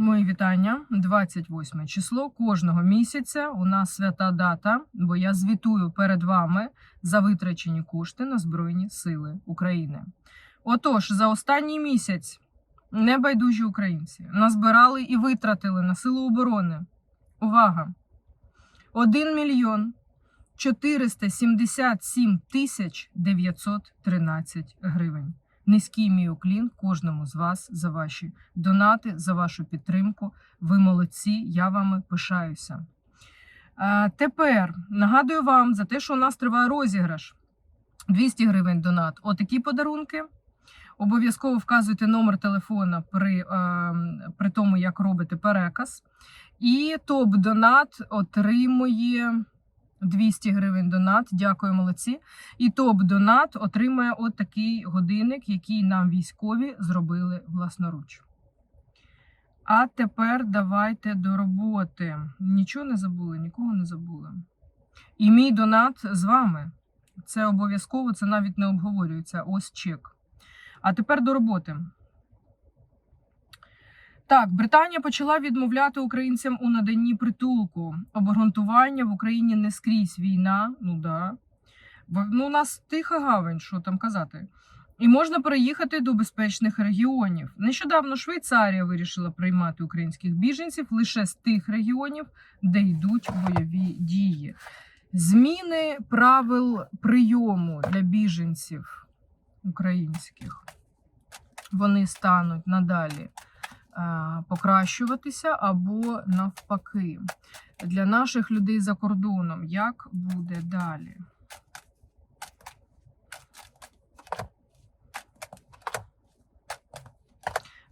Мої вітання. 28 число кожного місяця. У нас свята дата, бо я звітую перед вами за витрачені кошти на Збройні Сили України. Отож, за останній місяць небайдужі українці назбирали і витратили на силу оборони. Увага! 1 мільйон 477 тисяч 913 гривень. Низький мій уклін кожному з вас за ваші донати, за вашу підтримку. Ви молодці, я вами пишаюся. А, тепер нагадую вам за те, що у нас триває розіграш 200 гривень донат. Отакі подарунки. Обов'язково вказуйте номер телефона при, е, при тому, як робите переказ. І топ-донат отримує 200 гривень донат. Дякую, молодці. І топ-донат отримає от годинник, який нам військові зробили власноруч. А тепер давайте до роботи. Нічого не забули, нікого не забули. І мій донат з вами. Це обов'язково, це навіть не обговорюється. Ось чек. А тепер до роботи. Так, Британія почала відмовляти українцям у наданні притулку. Обґрунтування в Україні не скрізь війна. Ну да. Ну, у нас тиха гавань, що там казати. І можна переїхати до безпечних регіонів. Нещодавно Швейцарія вирішила приймати українських біженців лише з тих регіонів, де йдуть бойові дії. Зміни правил прийому для біженців українських вони стануть надалі покращуватися або навпаки. Для наших людей за кордоном як буде далі?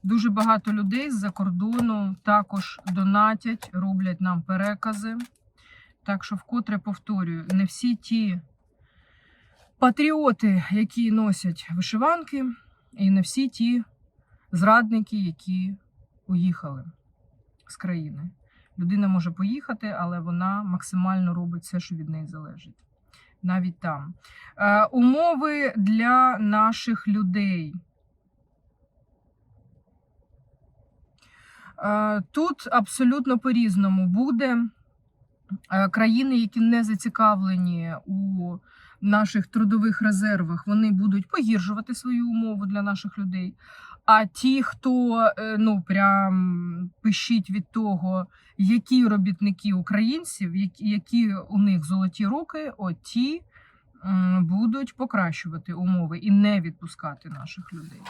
Дуже багато людей з-за кордону також донатять, роблять нам перекази. Так що, вкотре повторюю, не всі ті патріоти, які носять вишиванки, і не всі ті зрадники, які уїхали з країни. Людина може поїхати, але вона максимально робить все, що від неї залежить. Навіть там. Е, умови для наших людей. Е, Тут абсолютно по-різному буде. Е, Країни, які не зацікавлені у наших трудових резервах, вони будуть погіршувати свою умову для наших людей. А ті, хто е, ну прям пишіть від того, які робітники українців, які, у них золоті руки, от ті будуть покращувати умови і не відпускати наших людей.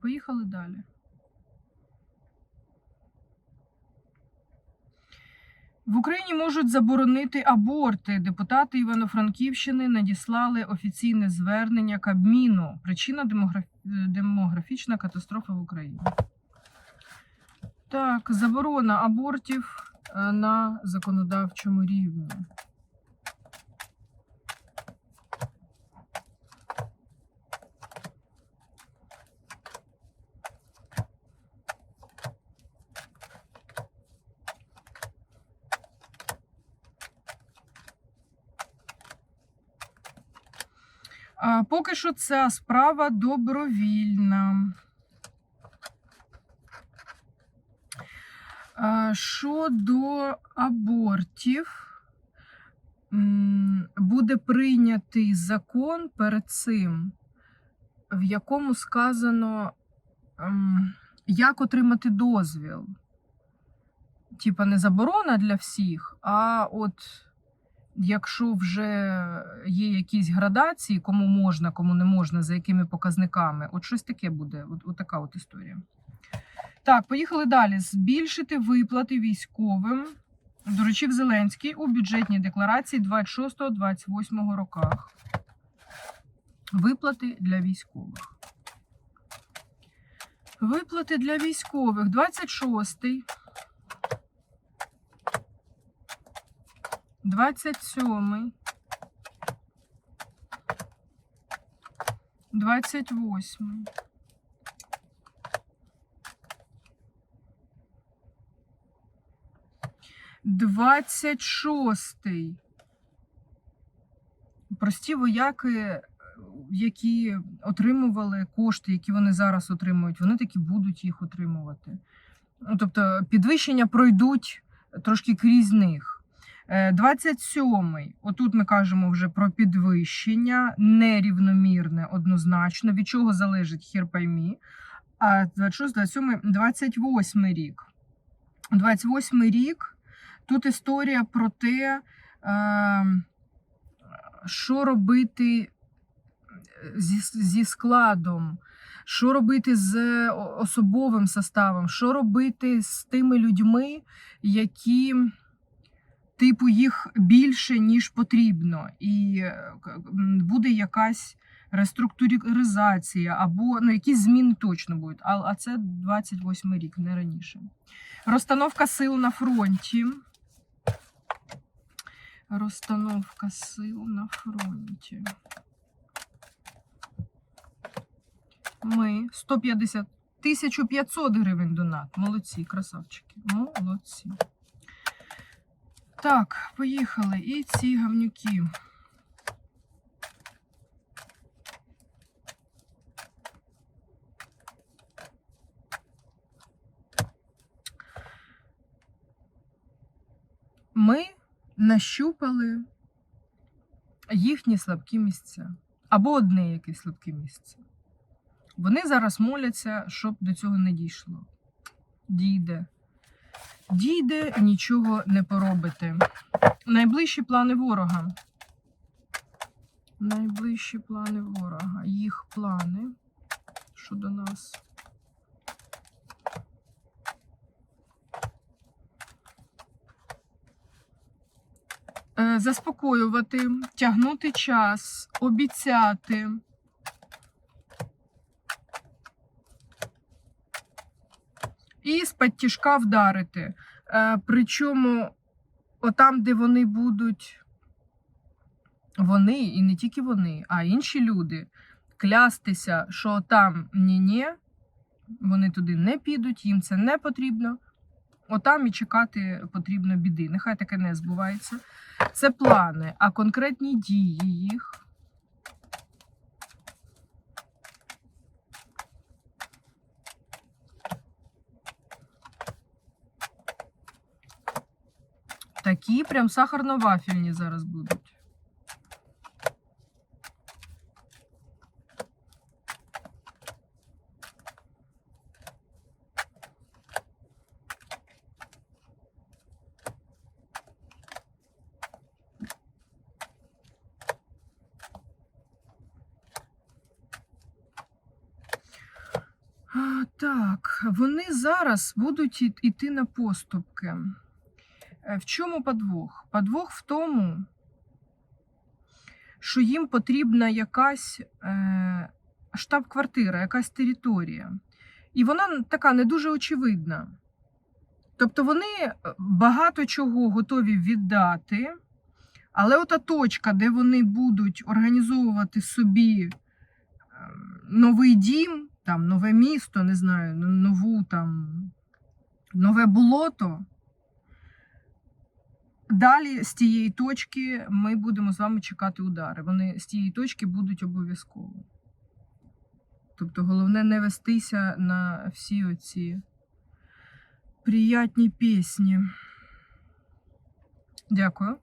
Поїхали далі. В Україні можуть заборонити аборти. Депутати Івано-Франківщини надіслали офіційне звернення Кабміну. Причина демограф... демографічна катастрофа в Україні. Так, заборона абортів е, на законодавчому рівні. Поки що ця справа добровільна. Щодо абортів, буде прийнятий закон перед цим, в якому сказано, ем, як отримати дозвіл. Типа не заборона для всіх, а от якщо вже є якісь градації, кому можна, кому не можна, за якими показниками, от щось таке буде, от, от така от історія. Так, поїхали далі. Збільшити виплати військовим. Доручив Зеленський у бюджетній декларації 26-28 роках. Виплати для військових. Виплати для військових 26 27 28 26 Прості вояки які отримували кошти, які вони зараз отримують, вони таки будуть їх отримувати. Ну, Тобто підвищення пройдуть трошки крізь них. Е, 27-й. Отут ми кажемо вже про підвищення, нерівномірне однозначно. Від чого залежить хер поймі. А 26, 27, 28 рік. 28 рік. Тут історія про те, е, що робити зі складом, що робити з особовим составом, що робити з тими людьми, які, типу, їх більше, ніж потрібно, і е, буде якась реструктуризація або ну, якісь зміни точно будуть. А, а це 28 рік, не раніше. Розстановка сил на фронті. Розстановка сил на фронті. Ми 150 1500 гривень донат. Молодці, красавчики. Молодці. Так, поїхали. І ці гавнюки. Ми нащупали їхні слабкі місця. Або одне якесь слабке місце. Вони зараз моляться, щоб до цього не дійшло. Дійде. Дійде, нічого не поробите. Найближчі плани ворога. Найближчі плани ворога. Їх плани щодо нас. Е, Заспокоювати, тягнути час, обіцяти. І з-під тяжка вдарити. Е, Причому, отам, де вони будуть, вони, і не тільки вони, а інші люди, клястися, що там ні-ні, вони туди не підуть, їм це не потрібно. Отам і чекати потрібно біди. Нехай таке не збувається. Це плани, а конкретні дії їх. Такі прям сахарно-вафельні зараз будуть. Так, вони зараз будуть іти на поступки. Е, В чому подвох? Подвох в тому, що їм потрібна якась е, штаб-квартира, якась територія. І вона така не дуже очевидна. Тобто вони е, багато чого готові віддати, але ота точка, де вони будуть організовувати собі новий дім, там, нове місто, не знаю, нову там, нове болото. Далі з тієї точки ми будемо з вами чекати удари. Вони з тієї точки будуть обов'язково. Тобто головне не вестися на всі оці приятні пісні. Дякую.